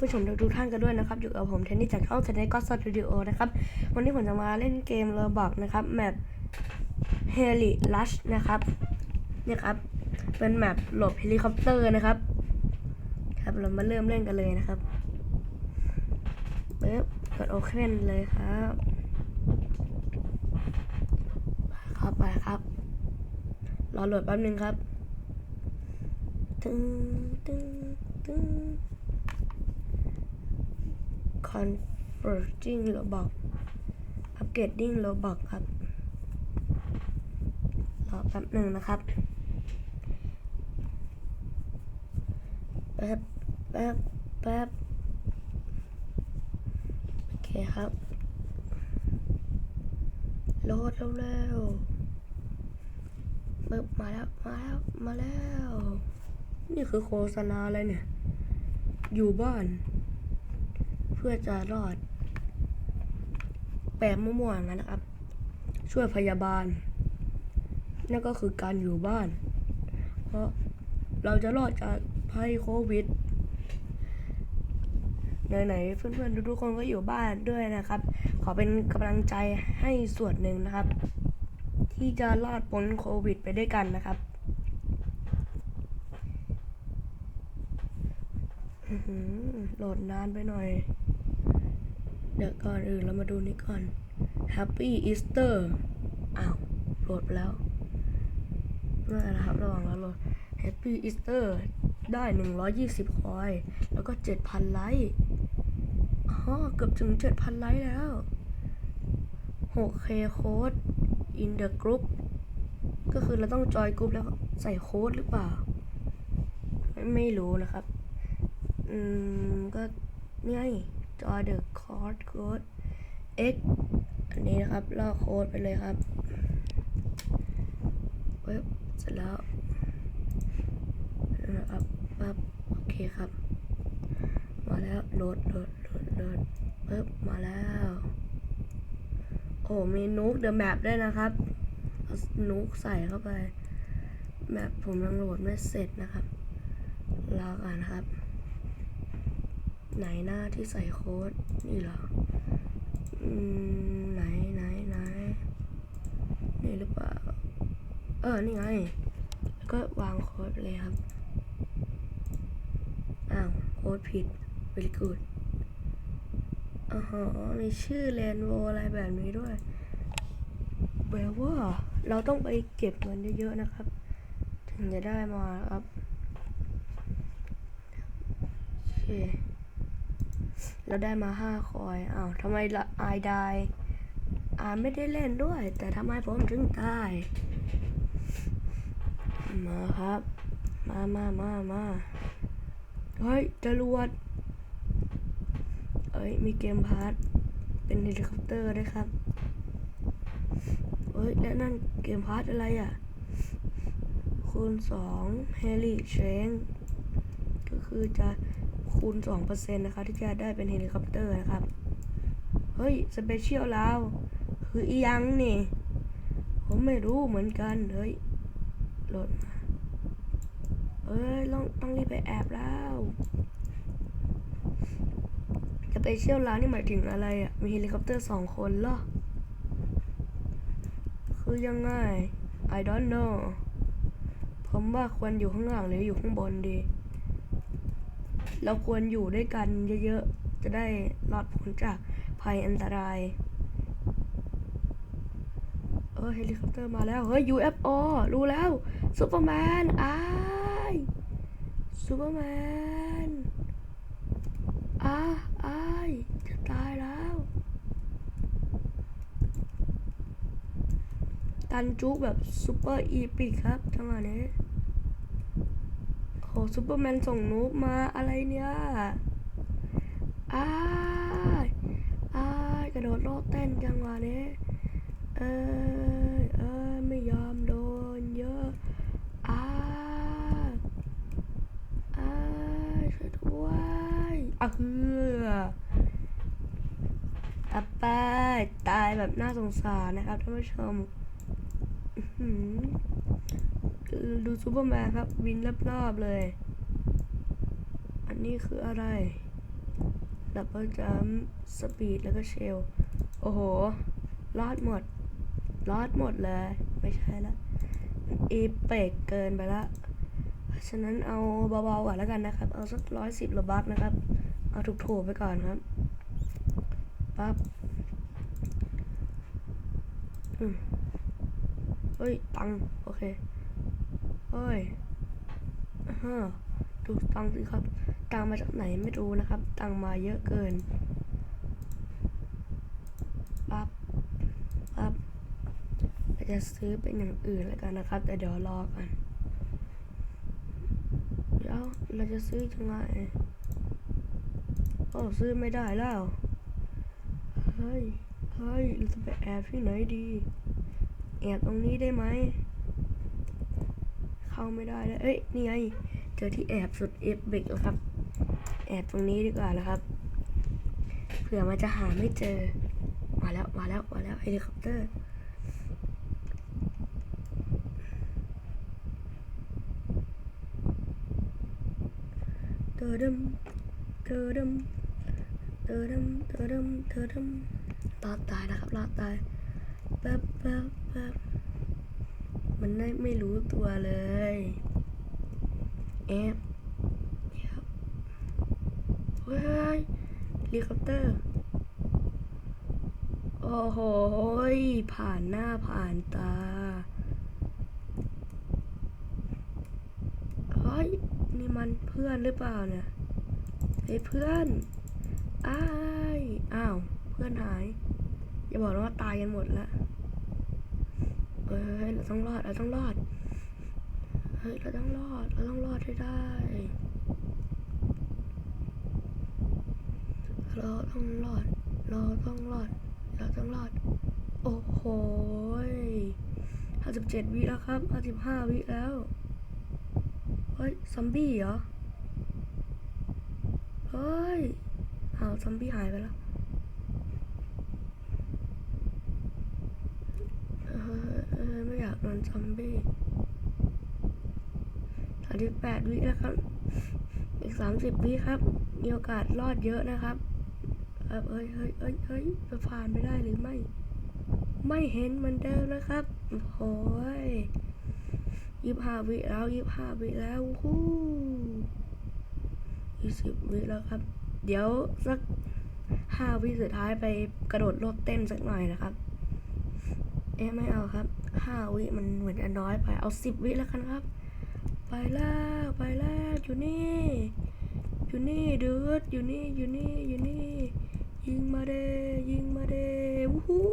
ผู้ชมทุกท่านกันด้วยนะครับ อยู่กับผมเทนนี่จากช่องเทนนี่ก็สตูดิโอนะครับ วันนี้ผมจะมาเล่นเกมเรบอกนะครับแมปเฮลิลัชนะครับเนี่ยครับ เป็นแมปหลบเฮลิคอปเตอร์นะครับ ครับเรามาเริ่มเล่นกันเลยนะครับปึ๊บกดโอเคเลยครับเข้าไปครับ รอโหลดแป๊บนึงครับตึ้งตึ้งตึ้ง converting robot upgrading robot ครับ รอแป๊บหนึ่งนะครับแป๊บแป๊บแป๊บโอเคครับโหลดเร็วๆปึ๊บมาแล้ว มาแล้ว มาแล้ว นี่คือโฆษณาอะไรเนี่ย อยู่บ้าน เพื่อจะรอด แปลมั่วๆงนั้นนะครับ ช่วยพยาบาล นั่นก็คือการอยู่บ้าน เพราะเราจะรอดจากภัยโควิดไหนๆเพื่อนๆทุกๆคนก็อยู่บ้านด้วยนะครับ ขอเป็นกำลังใจให้ส่วนหนึ่งนะครับ ที่จะรอดพ้นโควิดไปด้วยกันนะครับ อื้อหือ โหลดนานไปหน่อย เดี๋ยวก่อนอื่นเรามาดูนี้ก่อน Happy Easter อ้าวโหลดไปแล้วนั่นแหละครับระหว่างเราโหลด Happy Easter ได้ 120 คอย แล้วก็ 7,000 ไลค์อ๋อเกือบถึง 7,000 ไลค์แล้ว 6K โค้ด in the group ก็คือเราต้องจอยกรุ๊ปแล้วใส่โค้ดหรือเปล่า ไม่รู้นะครับ อืม ก็นี่ไงจอย the code code x อันนี้นะครับลอกโค้ดไปเลยครับเว็บเสร็จแล้วนะครับปั๊บโอเคครับ มาแล้วโหลดโหลดโหลดโหลดปึ๊บมาแล้ว โอ้มีนุกเดอะแมปด้วยนะครับนุกใส่เข้าไปแมปผมยังโหลดไม่เสร็จนะครับรอก่อนนครับ ไหนหน้าที่ใส่โค้ดนี่เหรออืมไหนไหนไหนนี่หรือเปล่า เออ นี่ไง แล้วก็วางโค้ดเลยครับ อ้าว โค้ดผิด very good อ๋อมีชื่อเรนโวอะไรแบบนี้ด้วยแปลว่า เราต้องไปเก็บเงินเยอะๆนะครับ ถึงจะได้มาครับโอเค เราได้มาห้าคอยอ้าวทำไมละอายได้อายไม่ได้เล่นด้วย แต่ทำไมผมถึงได้มาครับ มามามามาเฮ้ยจรวดเอ้ย มีเกมพาร์ทเป็นเฮลิคอปเตอร์ด้วยครับเฮ้ย และนั่นเกมพาร์ทอะไรอะ คูณสองเฮลิเชนก็คือจะ คูณ2%นะครับที่จะได้เป็นเฮลิคอปเตอร์นะครับ เฮ้ย สเปเชียลลาวคืออียังนี่ ผมไม่รู้เหมือนกัน เฮ้ยโหลดมาเอ้ยต้องต้องรีบไปแอบแล้วสเปเชียลลาวนี่หมายถึงอะไรอะ มีเฮลิคอปเตอร์สองคนเหรอ คือยังไง I don't know ผมว่าควรอยู่ข้างหลังหรืออยู่ข้างบนดี เราควรอยู่ด้วยกันเยอะๆ จะได้รอดพ้นจากภัยอันตราย เออเฮลิคอปเตอร์มาแล้ว เฮ้ย UFO รู้แล้วซูเปอร์แมนอ้ายซูเปอร์แมนอ้าอ้ายจะตายแล้ว ตันจุกแบบซูเปอร์อีพิกครับจังหวะนี้ ซูเปอร์แมนส่งนูบมาอะไรเนี่ยอ้ายอ้ายกระโดดโลดเต้นจังหวะนี้เอ้ยเอ้ยไม่ยอมโดนเยอะอ้ายอ้ายช่วยด้วยอะเฮืออัปไปตายแบบน่าสงสารนะครับท่านผู้ชม อื้อ ดูซูเปอร์แมนครับบินรอบๆเลย อันนี้คืออะไรดับเบิลจัมสปีดแล้วก็เชล โอ้โห รอดหมด รอดหมดเลย ไม่ใช่ละอีเปกเกินไปละฉะนั้นเอาเบาๆก่อนแล้วกันนะครับ เอาสักร้อยสิบโลบักนะครับ เอาถูกๆไปก่อนครับ ปั๊บอืมเฮ้ย ตัง โอเค เฮ้ยฮะดูตังสิครับ ตังมาจากไหนไม่รู้นะครับ ตังมาเยอะเกินปั๊บปั๊บเราจะซื้อเป็นอย่างอื่นแล้วกันนะครับ แต่เดี๋ยวรอกันเดี๋ยวเราจะซื้อยังไงโอ้ซื้อไม่ได้แล้ว เฮ้ย เฮ้ย เราจะไปแอบที่ไหนดี แอบตรงนี้ได้ไหม เข้าไม่ได้เลยเอ้ย นี่ไง เจอที่แอบสุดเอฟเบกแล้วครับ แอบตรงนี้ดีกว่านะครับเผื่อมันจะหาไม่เจอ มาแล้ว มาแล้ว มาแล้วเฮลิคอปเตอร์เธอดมเธอดมเธอดมเธอดมเธอดมรอดตายนะครับรอดตายแป๊บแป๊บแป๊บ มันไม่ไม่รู้ตัวเลยแอบแอบเฮ้ยเฮลิคอปเตอร์ โอ้โห ผ่านหน้าผ่านตาเฮ้ยนี่มันเพื่อนหรือเปล่าเนี่ยเฮ้ยเพื่อนอ้ายอ้าว เพื่อนหาย อย่าบอกนะว่าตายกันหมดแล้ว เอ้ยเราต้องรอด เราต้องรอด เฮ้ย เราต้องรอด เราต้องรอดให้ได้ เราต้องรอด เราต้องรอด เราต้องรอด โอ้โหห้าสิบเจ็ดวิแล้วครับห้าสิบห้าวิแล้ว เฮ้ย ซอมบี้เหรอ เฮ้ยอ้าซอมบี้หายไปแล้ว เออเออไม่อยากโดน ซอมบี้สามสิบแปดวิแล้วครับ อีกสามสิบวิครับ มีโอกาสรอดเยอะนะครับเอ้ยเฮ้ยเอ้ยเฮ้ยจะผ่านไปได้หรือไม่ ไม่เห็นมือนเดิมนะครับโอ้ยยี่ห้าวิแล้วยี่ห้าวิแล้วฮู้ยี่สิบวิแล้วครับ เดี๋ยวสักห้าวิสุดท้ายไปกระโดดโลดเต้นสักหน่อยนะครับ เอ๊ะไม่เอาครับห้าวิมันเหมือนจะน้อยไป เอาสิบวิแล้วกันครับ ไปแล้วไปแล้วอยู่นี่ อยู่นี่เดูดอยู่นี่อยู่นี่อยู่นี่ ยิงมาเดยิงมาเดวู้ฮู้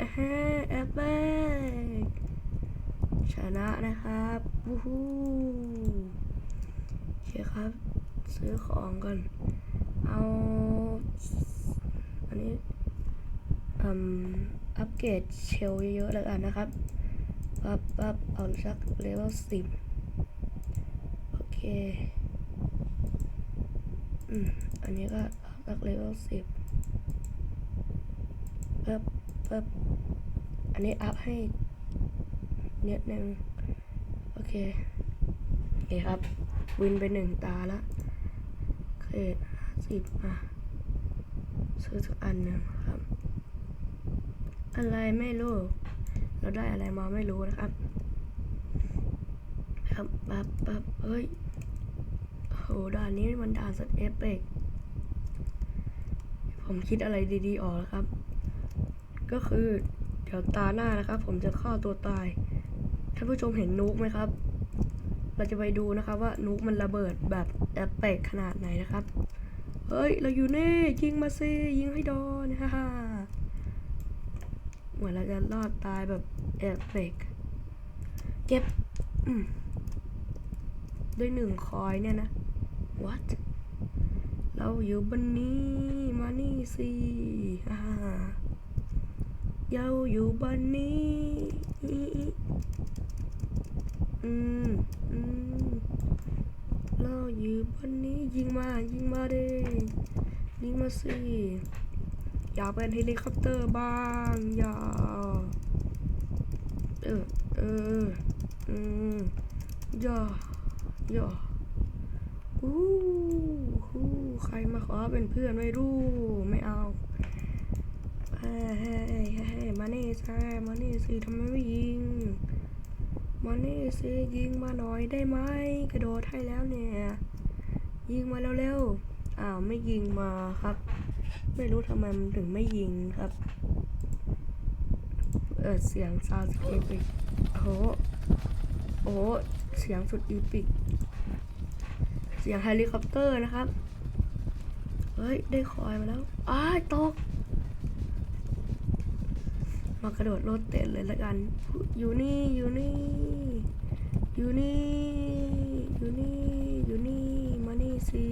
อ่าฮะแอปเปิ้ลชนะนะครับวู้ฮู้โอเคครับ ซื้อของก่อน เอา อันนี้ อัปเกรดเชลเยอะๆแล้วกันนะครับปั๊บปั๊บเอาสักเลเวลสิบโอเค อืม อันนี้ก็เอาสักเลเวลสิบปั๊บปั๊บอันนี้อัพให้เนิดนึงโอเคโอเคครับ วินไปหนึ่งตาล้วโอเคสิบอะซื้อสักอันหนึ่งครับ อะไรไม่รู้ เราได้อะไรมาไม่รู้นะครับ ครับปับปับเฮ้ยโหด่านนี้มันด่านสัตเอฟเฟกผมคิดอะไรดีๆออกแล้วครับ ก็คือเดี๋ยวตาหน้านะครับ ผมจะฆ่าตัวตายท่านผู้ชมเห็นนุกไหมครับ เราจะไปดูนะครับว่านุกมันระเบิดแบบเอฟเฟกขนาดไหนนะครับ เฮ้ย เราอยู่นี่ยิงมาสิยิงให้โดนฮ่าฮ่า เหมือนเราจะรอดตายแบบเอฟเฟกต์เก็บด้วยหนึ่งคอยเนี่ยนะ what เราอยู่บนนี้มานี่สิฮ่าเราอยู่บนนี้อืมอืมเราอยู่บนนี้ยิงมายิงมาเด้ยิงมาสิ อยากเป็นเฮลิคอปเตอร์บ้าง อย่า เออ เออ อืมอย่า อย่าอู้หูใครมาขอเป็นเพื่อนไม่รู้ ไม่เอาเฮ้ยเฮ้ยเฮ้ยมานี่สิมานี่สิทำไมไม่ยิง มานี่สิยิงมาหน่อยได้ไหมกระโดดให้แล้วเนี่ย ยิงมาแล้วเร็วๆ อ้าวไม่ยิงมาครับ ไม่รู้ทำไมมันถึงไม่ยิงครับ เออเสียงซาวด์สเคปอีกโอ้โหโอ้เสียงสุดอีปิก เสียงเฮลิคอปเตอร์นะครับ เฮ้ย ได้คอยมาแล้ว อ้าตก มากระโดดรถเตะเลยละกัน อยู่นี่ อยู่นี่ อยู่นี่ อยู่นี่ อยู่นี่ มานี่สิ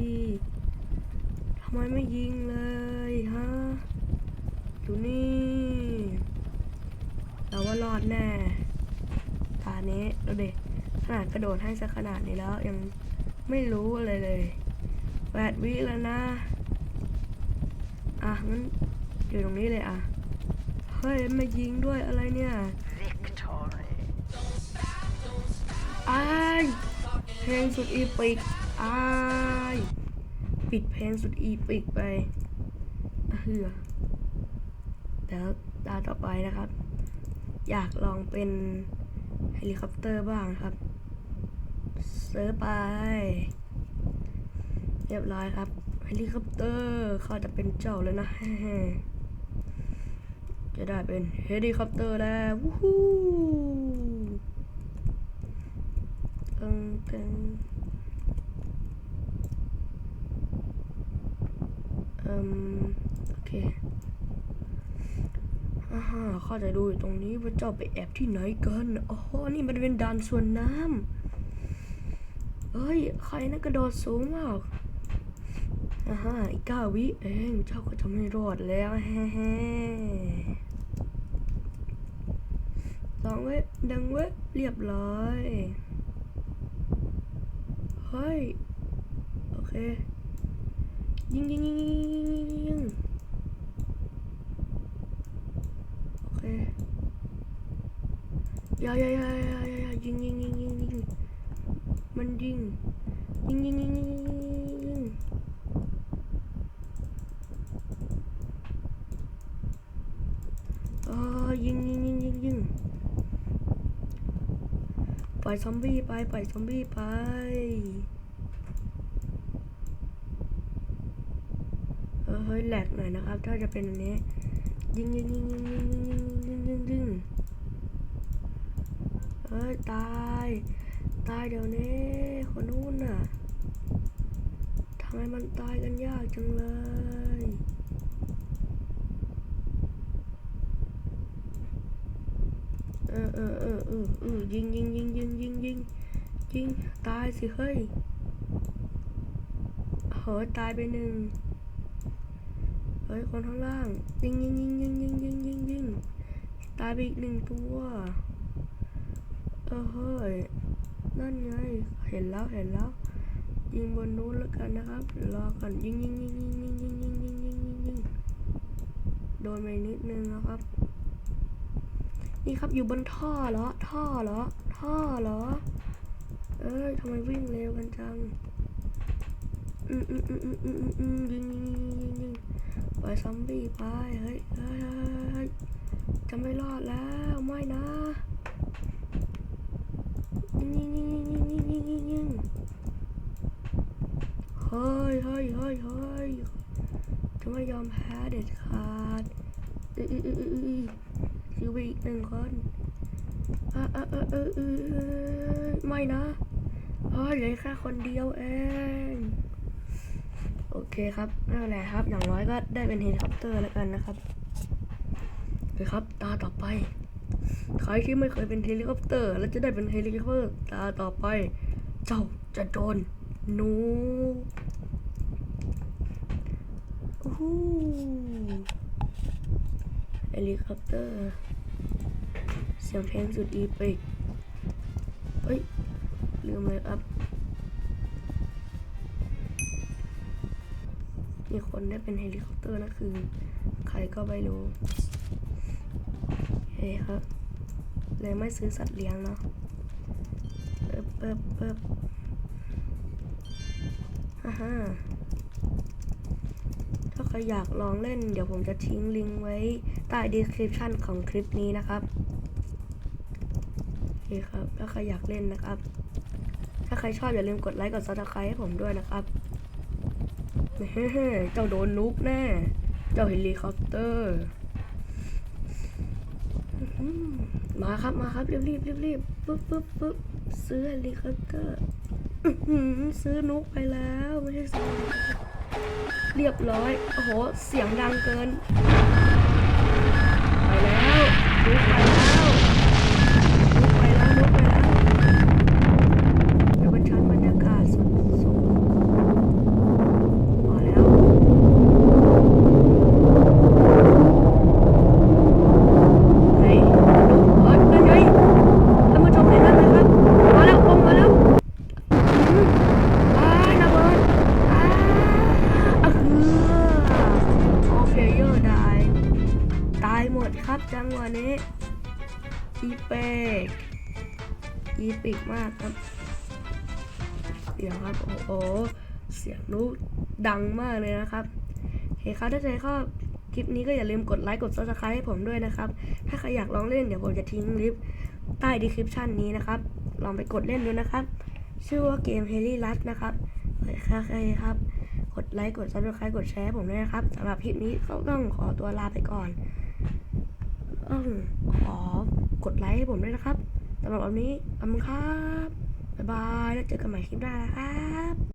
ทำไมไม่ยิงเลย ฮะอยู่นี่เราว่ารอดแน่ตานี้เราเด็กขนาดกระโดดให้สักขนาดนี้แล้วยังไม่รู้อะไรเลยแปดวิแล้วนะ อะงั้นอยู่ตรงนี้เลยอะ เฮ้ยมายิงด้วยอะไรเนี่ย Victory. อ้ายเพลงสุดอีปิกอ้ายปิดเพลงสุดอีปิกไปอะ เฮือแล้วตาต่อไปนะครับ อยากลองเป็นเฮลิคอปเตอร์บ้างครับเซิร์ฟไป เรียบร้อยครับเฮลิคอปเตอร์เขาจะเป็นเจ้าแล้วนะจะได้เป็นเฮลิคอปเตอร์แล้ววู้ฮู้ตึงตึงเอืม อเคอ่าฮะข้าใจดูอยู่ตรงนี้ว่าเจ้าไปแอบที่ไหนกันอ๋อนี่มันเป็นด่านส่วนน้ำเอ้ย ใครนะกระโดดสูงมากอ่าฮะอีกเก้าวิเองเจ้าก็จะไม่รอดแล้วแฮ่สองเว้ดังเว้เรียบร้อย เฮ้ย โอเค ยิงยิงยิงยิงยิงยิงยิงโอ เคอย่ายายายายายายิงยิงยิงยิงยิงมันยิงยิงยิงยิงยิงยิงเออยิงยิงยิงยิงยิงปล่อยซอมบี้ไปปล่อยซอมบี้ไปเฮ้ยแหลกหน่อยนะครับ ถ้าจะเป็นอันนี้ ยิงยิงยิงยิงยิงยิงยิงยิงยิงยิงเอ้ยตาย ตายเดี๋ยวนี้คนนู้นน่ะทำไมมันตายกันยากจังเลยเออเออเออเออเออยิงยิงยิงยิงยิงยิงยิงตายสิเฮ้ยเฮ้ยตายไปหนึ่ง ฮ้ยคนข้างล่างยิงยิงยิงยิงยิงยิงยิงยิงตายไปอีกหนึ่งตัวเออเฮ้ยนั่นไงเห็นแล้วเห็นแล้ว ยิงบนนู้นแล้วกันนะครับรอก่อนยิงยิงยิงยิงยิงยิงยิงยิงยิงยิงยิงโดนไปนิดนึงนะครับ นี่ครับอยู่บนท่อเหรอท่อเหรอท่อเหรอ เอ้ยทำไมวิ่งเร็วกันจัง อืมอืมอืมอืมอืมอืมยิงยิงยิงยิงยิงปล่อยซอมบี้ไปเฮ้ยเฮ้ยจะไม่รอดแล้วไม่นะยิงยิงยิงยิงยิงยิงยิงยิงเฮ้ยเฮ้ยเฮ้ยเฮ้ยจะไม่ยอมแพ้เด็ดขาดอืออืออืออืออือคิวไปอีกหนึ่งคนเออเออเออเออเออไม่นะเฮ้ยเหลือแค่คนเดียวเอง โอเคครับไม่เป็นไรครับ อย่างน้อยก็ได้เป็นเฮลิคอปเตอร์แล้วกันนะครับโอเคครับ ตาต่อไปใครที่ไม่เคยเป็นเฮลิคอปเตอร์ แล้วจะได้เป็นเฮลิคอปเตอร์ ตาต่อไป เจ้าจะโดนหนูหูเฮลิคอปเตอร์ เสียงเพลงสุดอีปิกเฮ้ย ลืมเลยครับ มีคนได้เป็นเฮลิคอปเตอร์นะคือ ใครก็ไม่รู้เฮ้ยครับเลยไม่ซื้อสัตว์เลี้ยงเนาะเปิบเปิบเปิบฮ่าฮ่าถ้าใครอยากลองเล่น เดี๋ยวผมจะทิ้งลิงก์ไว้ใต้ description ของคลิปนี้นะครับโอเคครับ ถ้าใครอยากเล่นนะครับ ถ้าใครชอบอย่าลืมกดไลค์ กด subscribe ให้ผมด้วยนะครับ เฮ้เจ้าโดนนุกแน่ เจ้าเฮลิคอปเตอร์ มาครับมาครับรีบรีบรีบรีบปึ๊บปึ๊บปึ๊บซื้อเฮลิคอปเตอร์ซื้อนุกไปแล้วไม่ใช่ซื้อเรียบร้อย โอ้โห เสียงดังเกิน ไปแล้วลุกไป เดี๋ยวครับ โอ้โห เสียงนุกดังมากเลยนะครับโอเคครับถ้าใครชอบคลิปนี้ก็อย่าลืมกดไลค์กด subscribe ให้ผมด้วยนะครับ ถ้าใครอยากลองเล่นเดี๋ยวผมจะทิ้งลิงก์ใต้ description นี้นะครับ ลองไปกดเล่นดูนะครับ ชื่อว่าเกม h e l y r u s นะครับใครใครครับ กดไลค์กด subscribe กดแชร์ผมด้วยนะครับสำหรับคลิปนี้ก็ต้องขอตัวลาไปก่อนต้องขอกดไลค์ให้ผมด้วยนะครับสำหรับวันนี้ขอบคุณครับายบาย แล้วเจอกันใหม่คลิปหน้านะครับ